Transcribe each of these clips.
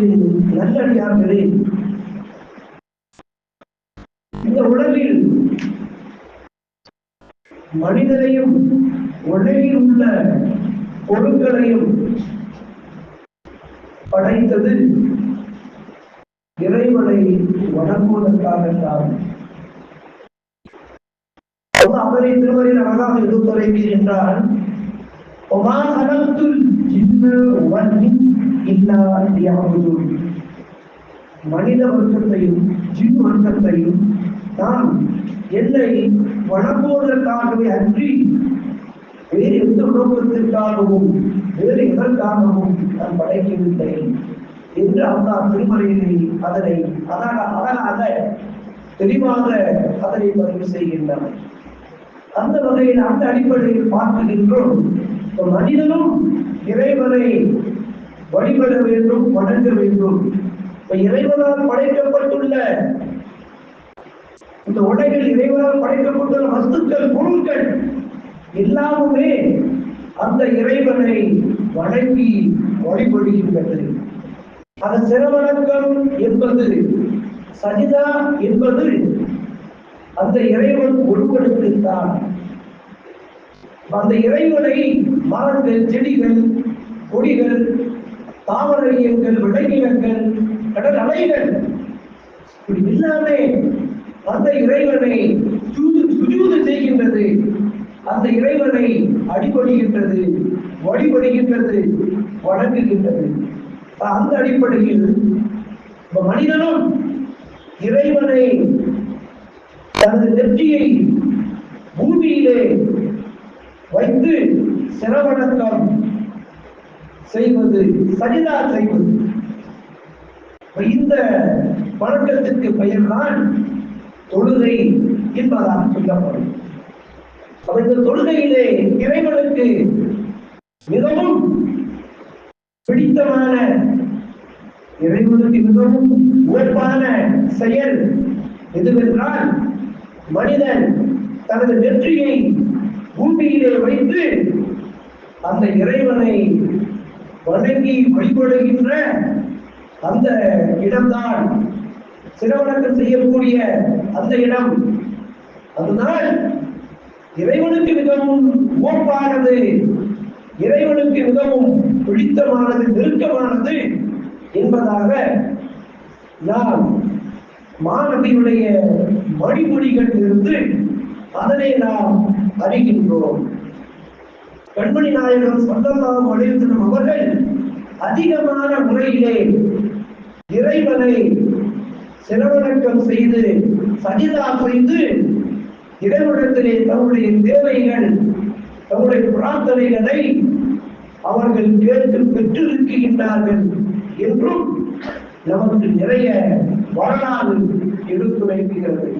சொல்லக்கூடிய நல்லடியார்களே. இந்த உலகில் மனிதனையும் உலகில் உள்ள பொருட்களையும் படைத்தது இறைவனை வணங்குவதற்காகத்தான். அவரை திருவரில் அழகாக எடுத்துரைக்கிறேன் என்றால் இல்லா யாவதும் மனித வர்க்கத்தையும் ஜின் வர்க்கத்தையும் தான் என்னை வணங்குவதற்காகவே அன்றி வேறு எந்த நோக்கத்திற்காகவும் வேறு எதற்காகவும் நான் படைக்கவில்லை என்று அல்லா திருமலையிலே அதனை அதாக அழகாக தெளிவாக அதனை பதிவு செய்கின்றனர் அந்த வகையில் அந்த அடிப்படையில் பார்க்கின்றோம். மனிதனும் இறைவனை வழிபட வேண்டும் வணங்க வேண்டும். இப்ப இறைவனால் படைக்கப்பட்டுள்ள இந்த உடைகள் இறைவனால் படைக்கப்பட்டுள்ள வஸ்துக்கள் பொருட்கள் எல்லாமுமே அந்த இறைவனை வணங்கி வழிபடுகின்றது அந்த சிறவணக்கம் என்பது சஜிதா என்பது அந்த இறைவன் ஒருவனுக்குத்தான் அந்த இறைவனை மரங்கள் செடிகள் கொடிகள் தாவரவியங்கள் விலங்கினங்கள் கடல் அலைகள். இப்படி எல்லாமே அந்த இறைவனை சூது சுஜூது செய்கின்றது. அந்த இறைவனை அடிபடுகின்றது வழிபடுகின்றது வணங்குகின்றது. அந்த அடிப்படையில் மனிதனும் இறைவனை தனது நெற்றியை பூமியிலே வைத்து சிரவணக்கம் செய்வது சரிதா செய்வது. இந்த பழக்கத்திற்கு பெயர்தான் தொழுகை என்பதாக சொல்லப்படும். இந்த தொழுகையிலே இறைவனுக்கு மிகவும் பிடித்தமான இறைவனுக்கு மிகவும் உழைப்பான செயல் எதுவென்றால் மனிதன் தனது வெற்றியை பூமியிலே வைத்து அந்த இறைவனை வணங்கி வழிபடுகின்ற அந்த இடம்தான் சிரவணக்கம் செய்யக்கூடிய அந்த இடம். அதுதான் இறைவனுக்கு மிகவும் ஓப்பானது இறைவனுக்கு மிகவும் பிடித்தமானது நெருக்கமானது என்பதாக நாம் மாணவியுடைய மணிமொழிகளில் இருந்து அதனை நாம் அறிகின்றோம். கண்மணி நாயகம் சொல்லலாம் அழிந்தனும் அவர்கள் அதிகமான முறையிலே இறைவனை சிரவணக்கம் செய்து சஜிதா செய்து இறைவனத்திலே தன்னுடைய தேவைகள் தன்னுடைய பிரார்த்தனைகளை அவர்கள் கேட்டு பெற்றிருக்கின்றார்கள் என்றும் நமக்கு நிறைய வரலாறு எடுத்துரைக்கிறது.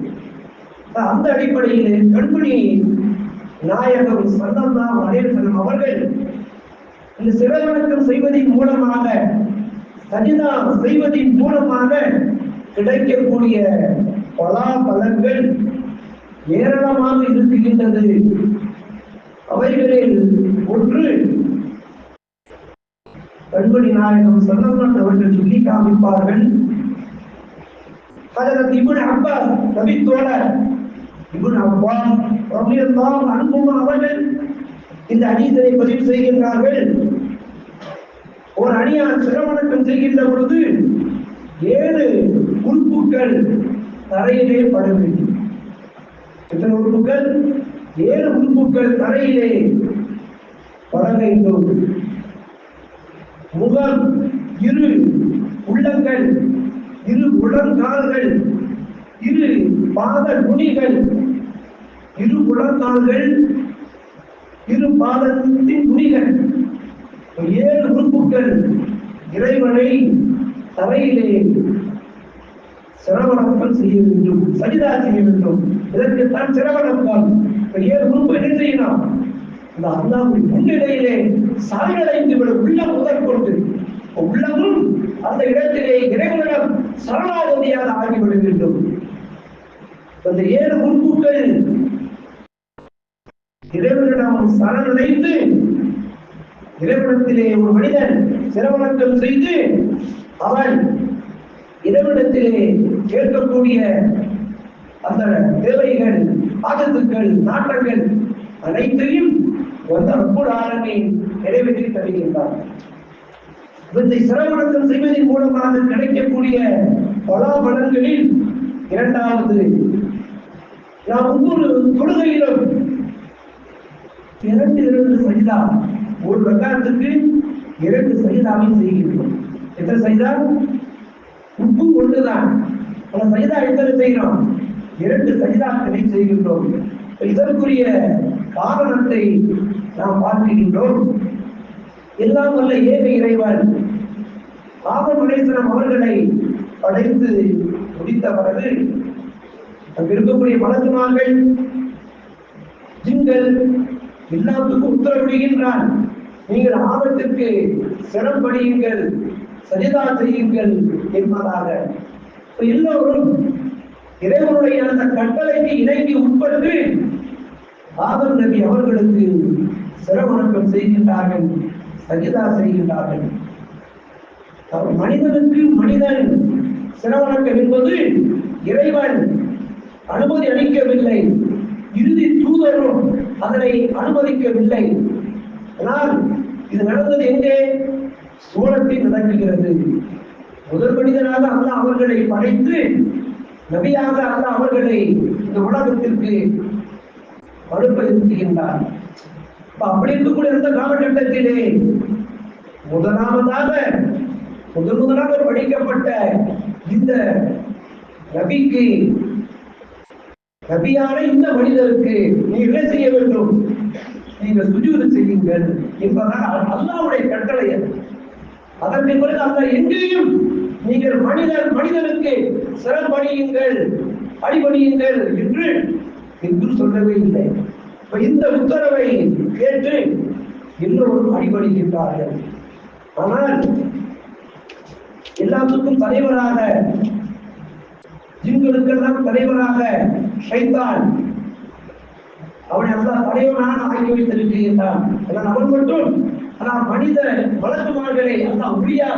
அந்த அடிப்படையிலே கண்மணி நாயகம் சந்தந்தாம் அடையலம் அவர்கள் இந்த சிறவணக்கம் செய்வதன் மூலமாக சஜிதா செய்வதன் மூலமாக கிடைக்கக்கூடிய பலாபலன்கள் ஏராளமாக இருக்கின்றது. அவைகளில் ஒன்று கண்மணி நாயகம் சல்லல்லாஹு அவர்கள் சொல்லி காமிப்பார்கள். ஹஜரத் இப்னு அப்பாஸ் நபி தோழர் இப்னு அப்பாஸ் ரலியல்லாஹு அன்ஹு அவர்கள் இந்த ஹதீஸை பதிவு செய்கின்றார்கள். ஒரு அணியார் சிரமணக்கம் செய்கின்ற பொழுது ஏழு உறுப்புகள் தரையிலே பட வேண்டும் எத்தனை உறுப்புகள் ஏழு உறுப்புகள் தரையிலே பட வேண்டும். முகம் இரு உள்ளங்கள் இரு உடற்கால்கள் இரு பாத நுனிகள் இரு உடற்கால்கள் இரு பாதத்தின் துணிகள் ஏழு உறுப்புகள் இறைவனை தரையிலே சிரவணப்பல் செய்ய வேண்டும் சரிதா செய்ய வேண்டும். இதற்குத்தான் சிரவணக்கம் ஏழு உறுப்பு என்ன செய்யலாம்? இந்த அல்லாவுடைய முன்னிலையிலே சரணடைந்து விட உள்ளம் முதற்கொண்டு உள்ளமும் அந்த இடத்திலே இறைவனிடம் சரணாகதியாக ஆகிவிட வேண்டும். அந்த ஏழு உறுப்புகள் இறைவனிடம் சரணடைந்து இறைவனத்திலே ஒரு மனிதன் சிரவணக்கம் செய்து அவன் இறைவனத்திலே கேட்கக்கூடிய அந்த தேவைகள் ஆகத்துக்கள் நாட்டங்கள் அனைத்தையும் வந்த ரப்புல் ஆலமீன் நிறைவேற்றி தருகின்றார் இவற்றை சிரவணக்கம் செய்வதன் மூலமாக கிடைக்கக்கூடிய பலாபலன்களில் இரண்டாவது நாம் ஒவ்வொரு தொழுகையிலும் இரண்டு இரண்டு சைதா ஒரு ரக்காத்துக்கு இரண்டு சஜிதாவை செய்கின்றோம். எத்தனை சைதா உப்பு ஒன்றுதான். பல சைதா எத்தனை செய்கிறோம்? இரண்டு சைதாக்களை செய்கின்றோம். இதற்குரிய காரணத்தை நாம் பார்க்கின்றோம். எல்லாம் வல்ல ஏக இறைவன் ஆபமுடேசனம் அவர்களை படைத்து முடித்த பிறகு அங்கு இருக்கக்கூடிய மலக்குமார்கள் ஜிங்கள் எல்லாத்துக்கும் உத்தரவிடுகின்றான். நீங்கள் ஆபத்திற்கு சிரம் படியுங்கள் சஜிதா செய்யுங்கள் என்பதாக. எல்லோரும் இறைவனுடைய அந்த கட்டளைக்கு இணங்கி உட்பட்டு ஆதம் நபி அவர்களுக்கு சிரவணக்கம் செய்கின்றார்கள் சஜிதா செய்கின்றார்கள். அவர் மனிதனுக்கு மனிதன் சிரவணக்கம் என்பது இறைவன் அனுமதி அளிக்கவில்லை. இறுதி தூதரும் அதனை அனுமதிக்கவில்லை. ஆனால் இது நடந்தது எங்கே? சோழத்தில் நடக்குகிறது முதல் மனிதனாக அல்ல அவர்களை படைத்து நபியாக அல்ல அவர்களை இந்த உலகத்திற்கு அனுப்பதிக்கின்றார் இப்ப அப்படி இருக்கக்கூடிய அந்த காலகட்டத்திலே முதலாவதாக முதல் முதலாக படிக்கப்பட்ட இந்த ரபிக்கு நபியான இந்த மனிதருக்கு நீ என்ன செய்ய வேண்டும்? நீங்கள் சுஜூது செய்யுங்கள் என்பதால் அல்லாவுடைய கட்டளை அதற்கு பிறகு அந்த எங்கேயும் நீங்கள் மனிதர் மனிதனுக்கு சிறப்படியுங்கள் அடிபணியுங்கள் என்று என்று சொல்லவே இல்லை. இப்ப இந்த உத்தரவை கேட்டு எல்லோரும் அடிபணிகின்றார்கள். ஆனால் எல்லாத்துக்கும் தலைவராக ஜின்களுக்கெல்லாம் தலைவராக ஷைத்தான். அவனை எல்லாம் தலைவனாக ஆக்கி வைத்திருக்கின்றான். ஆனால் அவன் மட்டும் ஆனால் மனித வழக்குமார்களை எல்லாம் உரியா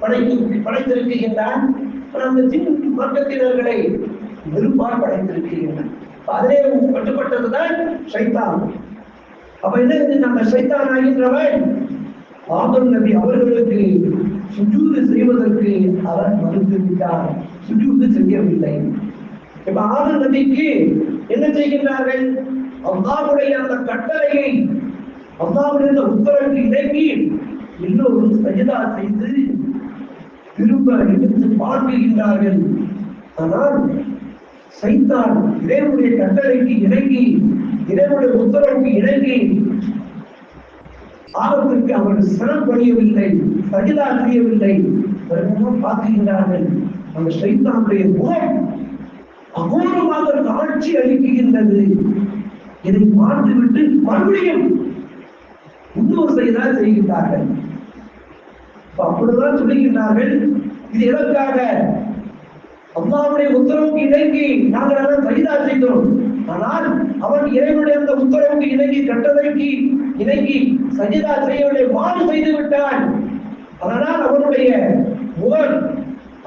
படைத்து படைத்திருக்கின்றான். ஆனால் அந்த ஜின் வர்க்கத்தினர்களை நெருப்பால் படைத்திருக்கின்றான். அப்ப அதிலே கட்டுப்பட்டதுதான் ஷைத்தான். அப்ப என்ன நம்ம சைத்தான் ஆகின்றவன் ஆதம் நபி அவர்களுக்கு சுஜூது செய்வதற்கு அவர் மறுத்து விட்டார் சுஜூது செய்யவில்லை இப்ப ஆதம் நபிக்கு என்ன செய்கின்றார்கள்? அல்லாவுடைய அந்த கட்டளையை அல்லாவுடைய அந்த உத்தரவுக்கு இணங்கி எல்லோரும் சஜிதா செய்து திரும்ப எடுத்து பார்க்கின்றார்கள் ஆனால் சைத்தான் இறைவனுடைய கட்டளைக்கு இணங்கி இறைவனுடைய உத்தரவுக்கு இணங்கி ஆபத்திற்கு அவர்கள் சிரம் பணியவில்லை சஜிதா செய்யவில்லை. பிறகுதான் பார்க்கின்றார்கள் அந்த சைத்தானுடைய முகம் அகோரமாக காட்சி அளிக்கின்றது இதை பார்த்துவிட்டு மறுபடியும் இன்னொரு செய்தா செய்கின்றார்கள். அப்ப அப்படிதான் சொல்லுகின்றார்கள் இது எதற்காக? அம்மாவுடைய உத்தரவுக்கு இணங்கி நாங்கள் எல்லாம் சைதா செய்தோம். ஆனால் அவன் இறைவனுடைய அந்த உத்தரவுக்கு இணங்கி கட்டளைக்கு இணங்கி சஜிதா செய்யவில்லை மாறு செய்து விட்டான். அதனால் அவனுடைய முகம்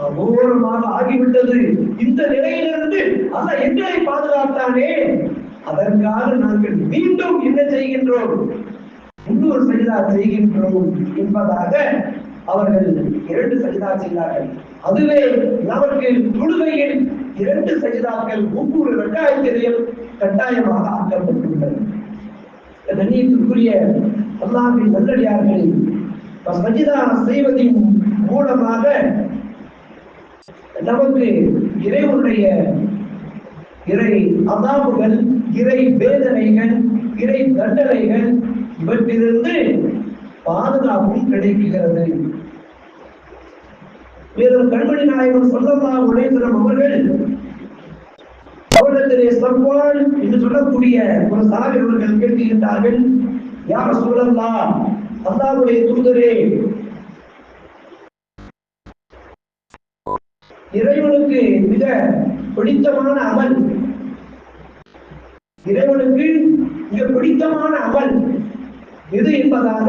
அகோரமாக ஆகிவிட்டது. இந்த நிலையிலிருந்து அல்ல எங்களை பாதுகாத்தானே. அதற்காக நாங்கள் மீண்டும் என்ன செய்கின்றோம்? இன்னொரு சஜிதா செய்கின்றோம் என்பதாக அவர்கள் இரண்டு சஜிதா செய்தார்கள். அதுவே நமக்கு தொழுகையில் இரண்டு சஜிதாக்கள் ஒவ்வொரு ரெண்டாயிரத்திலையும் கட்டாயமாக ஆக்கப்பட்டுள்ளது. கண்ணியத்திற்குரிய அல்லாவின் நல்லடியார்கள் சஜிதா செய்வதின் மூலமாக நமக்கு இறைவனுடைய இறை அதாபுகள் இறை வேதனைகள் இறை தண்டனைகள் இவற்றிலிருந்து பாதுகாப்பும் கிடைக்கிறது. மேலும் கண்மணி நாயகன் சொல்லமா உழைத்திரம் அவர்கள் அவரிடத்திலே சர்வான் என்று சொல்லக்கூடிய ஒரு சாவி அவர்கள் கேட்கின்றார்கள் யார் சொல்லலாம் அல்லாவுடைய தூதரே இறைவனுக்கு மிக பிடித்தமான அமல் இறைவனுக்கு மிக பிடித்தமான அமல் இது என்பதாக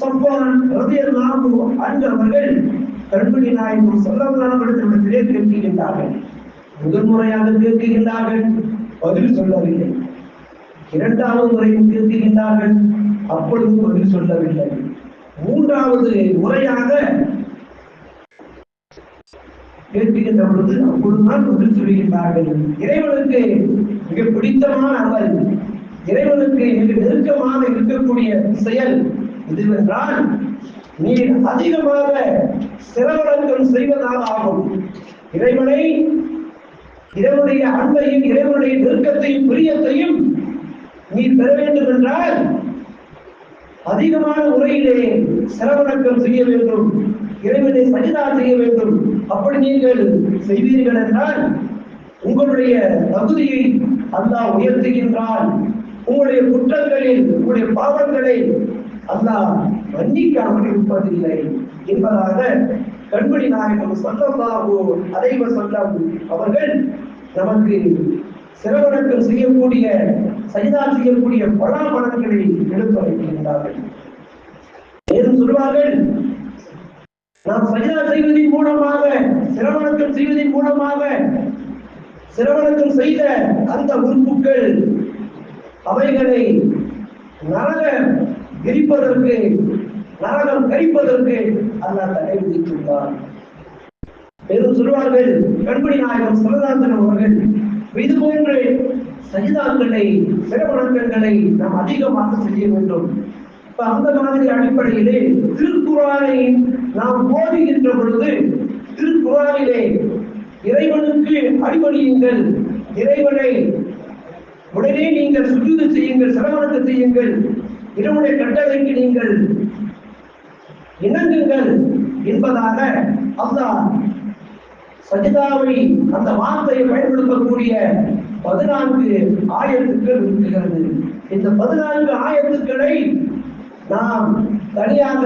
சப்பான் ரதியல்லாஹு அன்ஹு அவர்கள் கண்மணி நாயகம் சொல்லவர்களிடத்திலே கேட்கின்றார்கள். முதல் முறையாக கேட்கின்றார்கள் பதில் சொல்லவில்லை. இரண்டாவது முறையும் கேட்கின்றார்கள் அப்பொழுதும் பதில் சொல்லவில்லை. மூன்றாவது முறையாக கேட்கின்ற பொழுது அப்பொழுதுதான் பதில் சொல்கின்றார்கள் இறைவனுக்கு மிக பிடித்தமான அமல் இறைவனுக்கு மிக நெருக்கமாக இருக்கக்கூடிய செயல் இதுவென்றால் நீ அதிகமாக சிரவணக்கம் செய்வதாக ஆகும். இறைவனை இறைவனுடைய அன்பையும் இறைவனுடைய நெருக்கத்தையும் பிரியத்தையும் நீ பெற வேண்டும் என்றால் அதிகமான முறையிலே சிரவணக்கம் செய்ய வேண்டும். இறைவனை சஜிதா செய்ய வேண்டும். அப்படி நீங்கள் செய்வீர்கள் என்றால் உங்களுடைய தகுதியை அல்லாஹ் உயர்த்துகின்றான். உங்களுடைய குற்றங்களில் உங்களுடைய பாவங்களை அல்லாஹ் மன்னிக்காமல் இருப்பதில்லை என்பதாக கண்மணி நாயகம் சொல்லல்லாஹு அதைவ சொல்லம் அவர்கள் நமக்கு சிறவணக்கம் செய்யக்கூடிய சைதா செய்யக்கூடிய பலாபலன்களை எடுத்துரைக்கின்றார்கள். மேலும் சொல்வார்கள் நாம் சஜிதா செய்வதின் மூலமாக சிரவணக்கம் செய்வதின் மூலமாக சிரவணக்கம் செய்த அந்த உறுப்புகள் அவைகளை நரக எரிப்பதற்கு நரகம் கழிப்பதற்கு அல்லாஹ் தடை விதித்துள்ளார் பெரும் சொல்வார்கள் கண்மணி நாயகம் சிவதாந்தன் அவர்கள் இது போன்ற சஜிதாக்களை சிரவணங்களை நாம் அதிகமாக செய்ய வேண்டும். அந்த மாதிரி அடிப்படையிலே திருக்குறானை நாம் போதுகின்ற பொழுது திருக்குறானிலே இறைவனுக்கு அடிபணியுங்கள். இறைவனை உடனே நீங்கள் சுஜூது செய்யுங்கள் சிரவணத்தை செய்யுங்கள். இறைவனுடைய கட்டளைக்கு நீங்கள் இணங்குங்கள் என்பதாக அல்லாஹ் சஜிதாவை அந்த வார்த்தையை பயன்படுத்தக்கூடிய பதினான்கு ஆயத்துக்கள் இருக்கிறது. இந்த பதினான்கு ஆயத்துக்களை நாம் தனியாக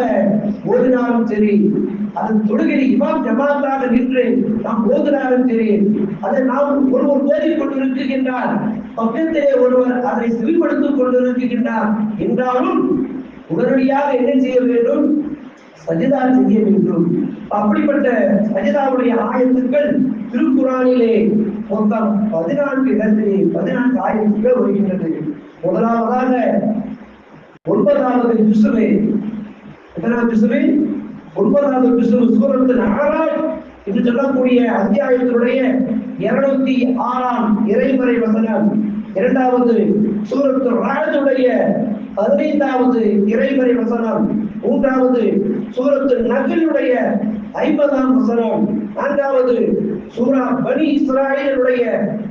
ஓதினாலும் சரி அதன் தொழுகையில் இமாம் ஜமாத்தாக நின்று நாம் ஓதினாலும் சரி அதை நாம் ஒருவர் ஓதிக் கொண்டிருக்கின்றார். பக்கத்திலே ஒருவர் அதை செவிப்படுத்திக் கொண்டிருக்கின்றார். என்றாலும் உடனடியாக என்ன செய்ய வேண்டும்? சஜிதா செய்ய வேண்டும். அப்படிப்பட்ட சஜிதாவுடைய ஆயத்துக்கள் திருக்குறானிலே மொத்தம் பதினான்கு இடத்திலே பதினான்கு ஆயத்துக்கள் வருகின்றது. முதலாவதாக ஒன்பதாவது ஜுசுவே எத்தனாவது ஜுசுவே ஒன்பதாவது ஜுசுவு சூரத்து நகரால் என்று சொல்லக்கூடிய அத்தியாயத்தினுடைய இருநூத்தி ஆறாம் இறைமறை வசனம். இரண்டாவது சூரத்து ராஜுடைய பதினைந்தாவது இறைமறை வசனம். மூன்றாவது சூரத்து நகலுடைய ஐம்பதாம் வசனம். நான்காவது சூரா பனி இஸ்ராயலுடைய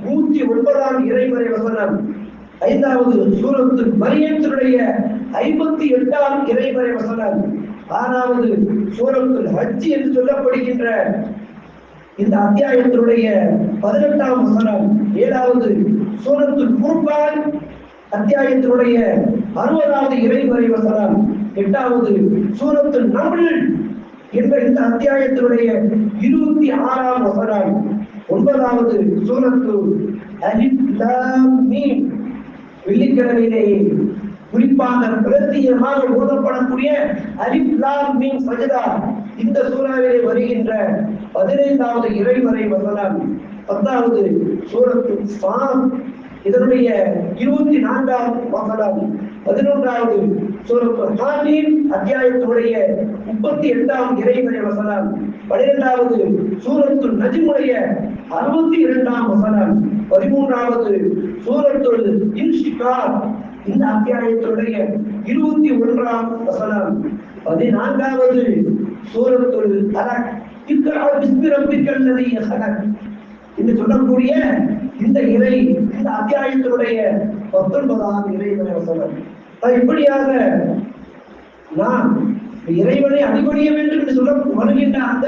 நூத்தி ஒன்பதாம் இறைமறை வசனம். ஐந்தாவது சூரத்து மரியத்தினுடைய ஐம்பத்தி எட்டாம் இறைவரை வசனம். ஆறாவது சூரத்து ஹஜ் என்று சொல்லப்படுகின்ற இந்த அத்தியாயத்தினுடைய பதினெட்டாம் வசனம். ஏழாவது சூரத்து குர்பான் அத்தியாயத்தினுடைய அறுபதாவது இறைவரை வசனம். எட்டாவது சூரத்து நம்ல் என்ற இந்த அத்தியாயத்தினுடைய இருபத்தி ஆறாம் வசனம். ஒன்பதாவது சூரத்து அலிப் மீன் வெள்ளிக்கிழமையிலேயே குறிப்பாக பிரத்தியமாக ஓதப்படக்கூடிய அலிஃப் மீன் சஜதா இந்த சூறாவிலே வருகின்ற பதினைந்தாவது இறைவரை வசனம் பத்தாவது சூரத்து சாம். இதனுடைய இருபத்தி நான்காவது வசனம் பதினொன்றாவது சூரத்து அத்தியாயத்தினுடைய முப்பத்தி எட்டாம் இறைவரை வசனம் பனிரெண்டாவது சூரத்து நஜிமுடைய அறுபத்தி இரண்டாம் வசனம் பதிமூன்றாவது சூரத்துல் இன்ஷிகார். இந்த அத்தியாயத்தினுடைய இருபத்தி ஒன்றாம் வசனம் பதினான்காவது சூரத்துல் அலக் இக்ரா பிஸ்மி என்று சொல்லக்கூடிய இந்த இறை இந்த அத்தியாயத்தினுடைய பத்தொன்பதாவது இறைவனை வசனம் இப்படியாக நாம் இறைவனை அடிபணிய வேண்டும் என்று சொல்ல வருகின்ற அந்த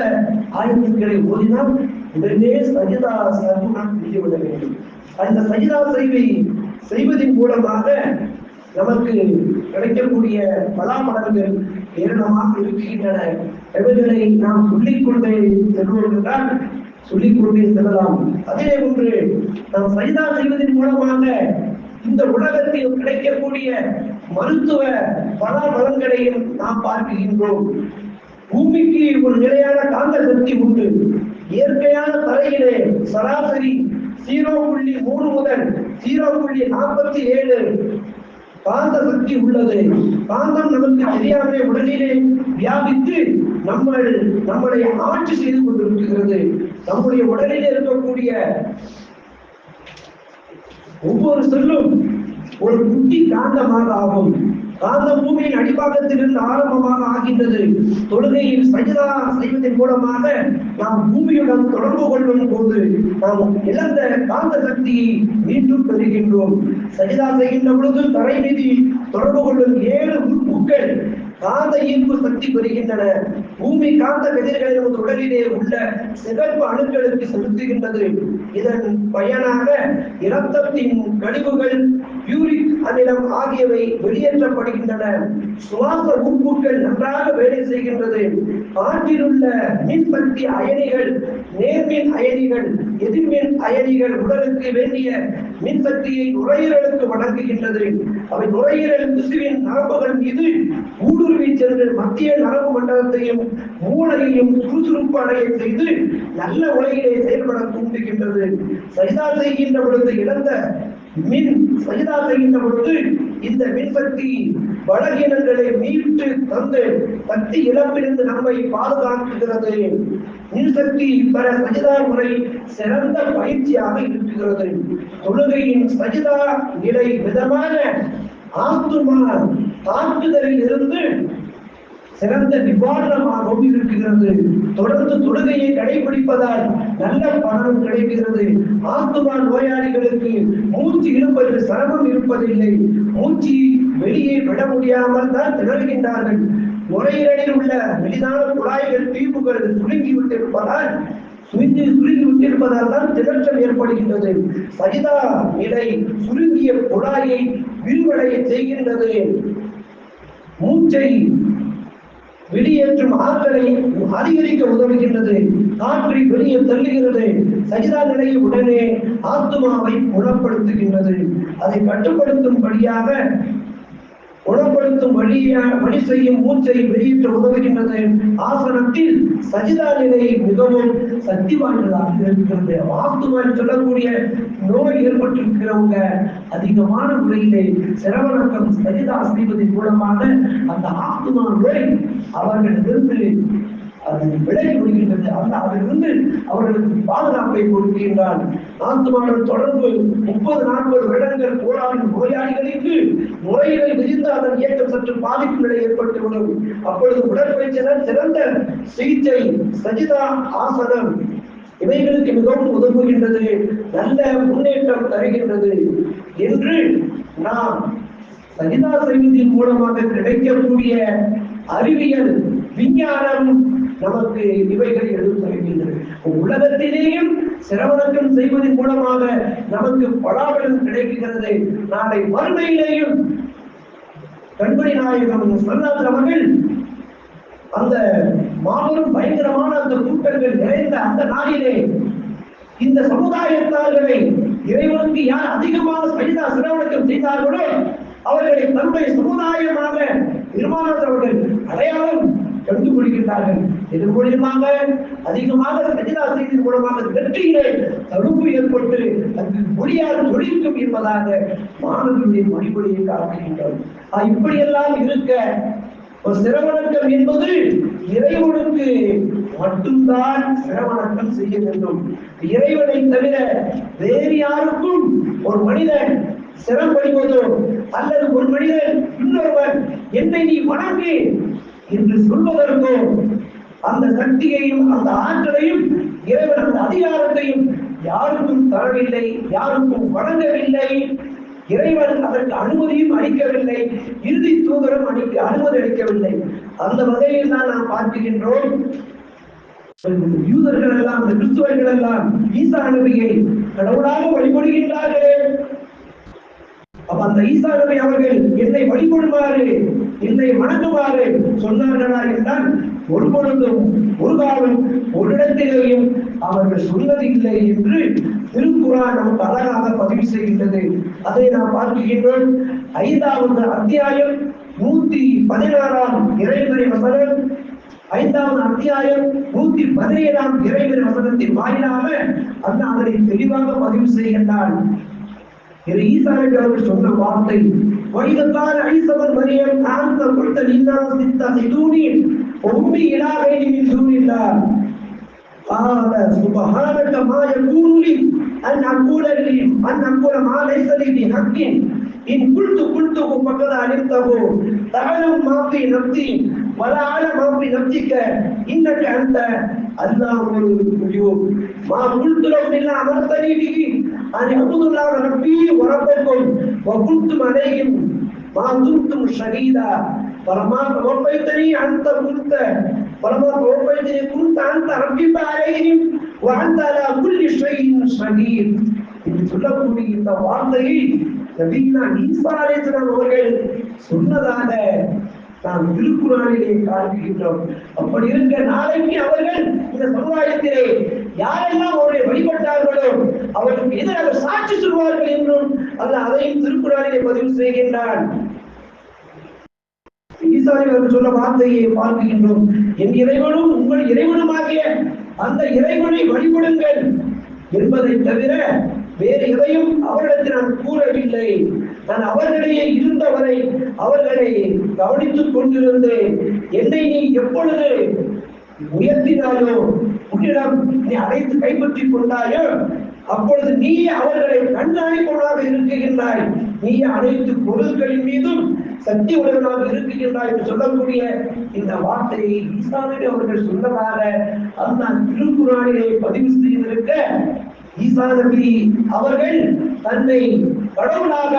ஆயத்துக்களை ஓதினால் உடனே சஜிதா சர்வம் செய்துவிட வேண்டும். அந்த சஜிதா செய்வை செய்வதன் மூலமாக நமக்கு கிடைக்கக்கூடிய பலாமடங்கள் ஏராளமாக இருக்கின்றன எவைகளை நாம் சொல்லிக்கொண்டே செல்வோம் என்றால் சொல்லிக்கொண்டே செல்லலாம் அதே ஒன்று நாம் சைதா செய்வதன் மூலமாக இந்த உலகத்தில் கிடைக்கக்கூடிய மருத்துவ பல பலன்களையும் நாம் பார்க்கின்றோம். பூமிக்கு ஒரு நிலையான காந்த சக்தி உண்டு. இயற்கையான தரையிலே சராசரி ஜீரோ புள்ளி மூணு முதல் ஜீரோ புள்ளி நாற்பத்தி ஏழு காந்த சக்தி உள்ளது. காந்தம் நமக்கு தெரியாமல் உடலிலே வியாபித்து நம்ம நம்மளை ஆட்சி செய்து கொண்டிருக்கிறது. நம்முடைய உடலில் இருக்கக்கூடிய ஒவ்வொரு செல்லும் ஒரு குட்டி காந்தமாக ஆகும். காந்தம் பூமியின் அடிப்பாகத்திலிருந்து ஆரம்பமாக ஆகின்றது. தொழுகையில் சஜிதா செய்வதன் மூலமாக நாம் பூமியுடன் தொடர்பு கொள்ளும் போது நாம் இழந்த காந்த சக்தியை மீண்டும் பெறுகின்றோம். சஜிதா செய்கின்ற பொழுது தரை மீதி தொடர்பு கொள்ளும் ஏழு உறுப்புகள் காந்த ஈர்ப்பு சக்தி பெறுகின்றன. பூமி காந்த கதிர்களை நமது உடலிலே சிறப்பு அணுக்களுக்கு செலுத்துகின்றது. இதன் பயனாக இரத்தத்தின் கழிவுகள் யூரிக் அமிலம் ஆகியவை வெளியேற்றப்படுகின்றன. சுவாச உப்புக்கள் நன்றாக வேலை செய்கின்றது. ஆற்றில் உள்ள மின்சக்தி அயனிகள் நேர்மின் அயனிகள் எதிர்மின் அயனிகள் உடலுக்கு வேண்டிய மின்சக்தியை நுரையீரலுக்கு வழங்குகின்றது. அவை நுரையீரல் திசுவின் நரம்புகள் மீது ஊடுருவி சென்று மத்திய நரம்பு மண்டலத்தையும் மூளையையும் சுறுசுறுப்பு அடைய செய்து நல்ல உலகிலே செயல்பட தூண்டுகின்றது. சைதா செய்கின்ற பொழுது இழந்த மின் சஜிதா செய்கின்ற பொழுது இந்த மின்சக்தி பலகீனங்களை மீட்டு தந்து சக்தி இழப்பிலிருந்து நம்மை பாதுகாக்குகிறது மின்சக்தி பெற சஜிதா முறை சிறந்த பயிற்சியாக இருக்கிறது. தொழுகையின் சஜிதா நிலை விதமான ஆத்துமா தாக்குதலில் இருந்து சிறந்த நிவாரணமாகவும் இருக்கிறது. தொடர்ந்து தொழுகையை கடைபிடிப்பதால் நல்ல பணம் கிடைக்கிறது. ஆத்துமா நோயாளிகளுக்கு மூச்சு இருப்பது சிரமம் இருப்பதில்லை. மூச்சு வெளியே விட முடியாமல் தான் திணறுகின்றார்கள். நுரையீரலில் உள்ள மெலிதான குழாய்கள் தீர்ப்புகள் சுருங்கி விட்டிருப்பதால் சுருங்கி சுருங்கி விட்டிருப்பதால் தான் திணற்றம் ஏற்படுகின்றது. சரிதா நிலை சுருங்கிய குழாயை விரிவடைய செய்கின்றது. மூச்சை வெளியேற்றும் ஆற்றலை அதிகரிக்க உதவுகின்றது. காற்றை வெளியே தள்ளுகிறது. சஜிதா நிலையை உடனே ஆத்மாவை குணப்படுத்துகின்றது. அதை கட்டுப்படுத்தும்படியாக குணப்படுத்தும் வழியா வழி செய்யும் மூச்சை வெளியேற்ற உதவுகின்றது ஆசனத்தில் சஜிதா நிலை மிகவும் சக்தி வாய்ந்ததாக இருக்கிறது. ஆத்துமான்னு சொல்லக்கூடிய நோய் ஏற்பட்டிருக்கிறவங்க அதிகமான முறையிலே சிரவணக்கம் சஜிதா செய்வதன் மூலமாக அந்த ஆத்துமா நோய் அவர்களிடமிருந்து அது விலகி விடுகின்றது அந்த அதிலிருந்து அவர்களுக்கு பாதுகாப்பை கொடுக்கின்றான். ஆத்துமாவுடன் தொடர்பு முப்பது நாற்பது வருடங்கள் போராடும் நோயாளிகளுக்கு முறைகளை விரிந்து அதன் இயக்கம் சற்று பாதிப்பு நிலை ஏற்பட்டுவிடும் அப்பொழுது உடற்பயிற்சியினர் சிறந்த சிகிச்சை சஜிதா ஆசனம் இவைகளுக்கு மிகவும் உதவுகின்றது. நல்ல முன்னேற்றம் தருகின்றது என்று நாம் சஜிதா செய்வதன் மூலமாக கிடைக்கக்கூடிய அறிவியல் விஞ்ஞானம் நமக்கு இவைகளை எடுத்துரைக்கின்றது உலகத்திலேயும் சிரவணக்கம் செய்வதன் மூலமாக நமக்கு பலாபலம் கிடைக்கிறது நாளை மறுமையிலேயும் கண்மணி நாயகம் சொன்னார் அவர்கள் அந்த மாபெரும் பயங்கரமான அந்த கூட்டங்கள் நிறைந்த அந்த நாளிலே இந்த சமுதாயத்தார்களை இறைவனுக்கு யார் அதிகமாக சைதா சிரவணக்கம் செய்தார்களோ அவர்களை தன்னுடைய சமுதாயமாக நிர்மாணத்தவர்கள் அடையாளம் அடையாளம் கண்டுபிடிக்கின்றார்கள். இதன் மூலியமாக அதிகமாக சஜிதா செய்தி மூலமாக வெற்றியிலே தடுப்பு ஏற்பட்டு அது மொழியால் ஒழிக்கும் என்பதாக மாணவர்களுடைய மொழிமொழியை காட்டுகின்றோம். ஆஹ் இப்படியெல்லாம் இருக்க ஒரு சிரவணக்கம் என்பது இறைவனுக்கு மட்டும்தான் சிரவணக்கம் செய்ய வேண்டும். இறைவனை தவிர வேறு யாருக்கும் ஒரு மனிதன் சிரமப்படுவதோ அல்லது ஒரு மனிதன் இன்னொருவன் என்னை நீ வணங்கு என்று சொல்வதற்கோ அந்த சக்தியையும் அந்த ஆற்றலையும் இறைவன் அதிகாரத்தையும் யாருக்கும் தரவில்லை யாருக்கும் வழங்கவில்லை. இறைவன் அதற்கு அனுமதியும் அளிக்கவில்லை. இறுதி தூதரம் அளிக்க அனுமதி அளிக்கவில்லை. அந்த வகையில் தான் நாம் பார்க்கின்றோம். யூதர்கள் எல்லாம் இந்த கிறிஸ்துவர்கள் எல்லாம் ஈசா நபியை கடவுளாக வழிபடுகின்றார்களே. அப்ப அந்த ஈசா நபி அவர்கள் என்னை வழிபடுமாறு என்னை வணங்குமாறு சொன்னார்களா என்றால் ஒரு பொழுதும் ஒரு காலம் ஒரு இடத்திலேயும் அவர்கள் சொன்னதில்லை என்று திருக்குறான் நமக்கு அழகாக பதிவு செய்கின்றது. அதை நாம் பார்க்கின்றோம். ஐந்தாவது அத்தியாயம் நூத்தி பதினாறாம் இறைவரை வசனம். ஐந்தாவது அத்தியாயம் நூத்தி பதினேழாம் இறைவரை வசனத்தின் வாயிலாக அந்த அதனை தெளிவாக பதிவு செய்கின்றான். திரு ஈசாவை அவர்கள் சொன்ன வார்த்தை وإذ عيسى بن مريم أنت قلت للناس اتخذوني أمي إلى غير من دون الله قال سبحانك ما يكون لي أن أقول لي أن أقول ما ليس لي بحق إن قلت قلته فقد علمته تعلم ما في نفسي ولا أعلم ما في نفسك إنك أنت الله الغيوب ما قلت لهم إلا أمرتني به أن اعبدوا الله ربي وربكم وكنتم عليهم ما دمتم شهيدا فلما توفيتني أنت كنت فلما توفيتني كنت أنت رقيب عليهم وأنت على كل شيء شهيد என்று சொல்லக்கூடிய இந்த வார்த்தையை நபீனா ஈசா அலைஹிஸ்ஸலாம் அவர்கள் சொன்னதாக நாம் திருக்குறானிலே காண்பிக்கின்றோம். அப்படி இருக்க நாளைக்கு அவர்கள் இந்த சமுதாயத்திலே யாரெல்லாம் அவரை வழிபட்டார்களோ அவர்களுக்கு எதிராக சாட்சி சொல்வார்கள் என்றும் அல்ல அதையும் திருக்குறானிலே பதிவு செய்கின்றான். ஈசாரி அவர்கள் சொன்ன வார்த்தையை பார்க்கின்றோம். என் இறைவனும் உங்கள் இறைவனுமாகிய அந்த இறைவனை வழிபடுங்கள் என்பதை தவிர வேறு எதையும் அவரிடத்தில் நான் கூறவில்லை. நான் அவர்களிடையே இருந்தவரை அவர்களை கவனித்துக் கொண்டிருந்தேன். என்னை நீ எப்பொழுது உயர்த்தினாயோ உன்னிடம் நீ அழைத்து கைப்பற்றிக் கொண்டாயோ அப்பொழுது நீ அவர்களை கண்காணிப்பவனாக இருக்குகின்றாய் நீ அனைத்து பொருட்களின் மீதும் சக்தி உடையவனாக இருக்குகின்றாய் என்று சொல்லக்கூடிய இந்த வார்த்தையை ஈசானபி அவர்கள் சொன்னதாக அந்த திருக்குறானிலே பதிவு செய்திருக்க ஈசா நபி அவர்கள் தன்னை கடவுளாக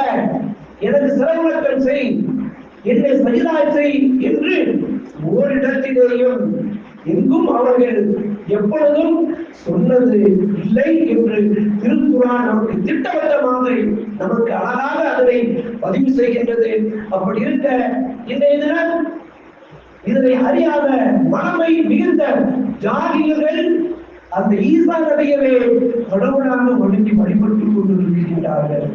எனக்கு சிறகுணக்கம் செய் என்னை சஜிதா செய் என்று ஓரிடத்திலேயும் எங்கும் அவர்கள் எப்பொழுதும் சொன்னது இல்லை என்று திருக்குறான் நமக்கு திட்டவட்டமாக நமக்கு அழகாக அதனை பதிவு செய்கின்றது. அப்படி இருக்க இன்றைய தினம் இதனை அறியாத மனமை மிகுந்த ஜாதியர்கள் அந்த ஈசா நபியவே கடவுளாக ஒழுங்கி வழிபட்டுக் கொண்டிருக்கின்றார்கள்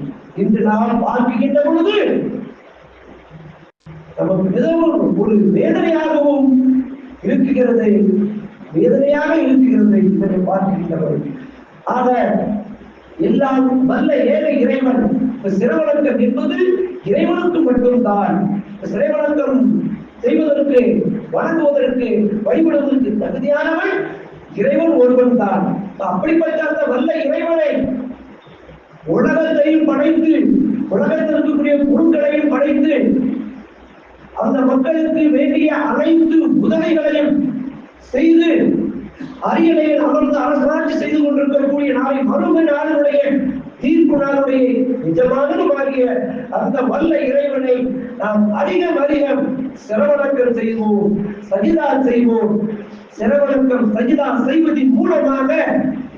என்று நாம் பார்க்கின்ற பொழுது நமக்கு மிகவும் ஒரு வேதனையாகவும் இருக்குகிறது வேதனையாக இருக்கிறது இதனை பார்க்கின்றவர். ஆக எல்லாம் வல்ல ஏழை இறைவன் சிறை சிறவணக்கம் என்பது இறைவனுக்கு மட்டும்தான். இந்த சிறைவணக்கம் செய்வதற்கு வணங்குவதற்கு வழிபடுவதற்கு தகுதியானவன் இறைவன் ஒருவன் தான். அப்படிப்பட்ட அந்த வல்ல இறைவனை உலகத்தையும் படைத்து உலகத்தில் இருக்கக்கூடிய பொருட்களையும் படைத்து அந்த மக்களுக்கு வேண்டிய அனைத்து உதவிகளையும் செய்து அரியணையில் அமர்ந்து அரசாட்சி செய்து கொண்டிருக்கக்கூடிய நாளை மறுமை நாளுடைய தீர்ப்பு நாளுடைய மாறிய அந்த வல்ல இறைவனை நாம் அதிகம் அதிகம் சிரவணக்கம் செய்வோம் சஜிதா செய்வோம். சிரவணக்கம் சஜிதா செய்வதன் மூலமாக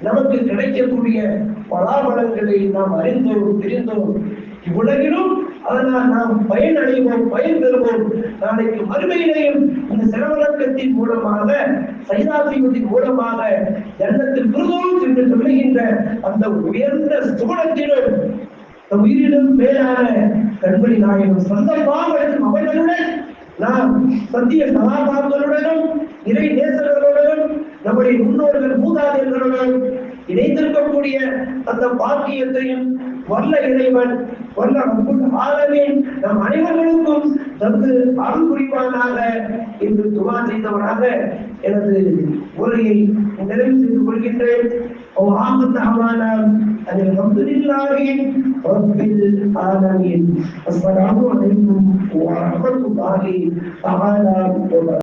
நமக்கு கிடைக்கக்கூடிய பலாபலங்களை நாம் அறிந்தோம் தெரிந்தோம். இவ்வுலகிலும் அதனால் நாம் பயன் அடைவோம் பயன் பெறுவோம் நாளைக்கு மறுமையிலேயும் இந்த சிரவணக்கத்தின் மூலமாக சைதா செய்வதன் மூலமாக எண்ணத்தில் விருதோம் என்று சொல்லுகின்ற அந்த உயர்ந்த சுகுணத்திலும் நம் உயிரிலும் மேலான கண்மணி நாயகம் சொந்தமாக அவர்களுடன் நாம் சத்திய சதாபாங்களுடனும் இறை நேசர்களுடனும் நம்முடைய முன்னோர்கள் மூதாதையர்களுடன் இணைந்திருக்கக்கூடிய அந்த பாக்கியத்தையும் வல்ல இறைவன் வல்ல ரப்புல் நம் அனைவர்களுக்கும் தந்து அருள் புரிவானாக என்று துவா செய்தவனாக எனது உரையை நிறைவு செய்து கொள்கின்றேன். ஓ ஆமத் அதில் அல்ஹம்துலில்லாஹி ரப்பில் ஆலமீன். அஸ்ஸலாமு அலைக்கும் வ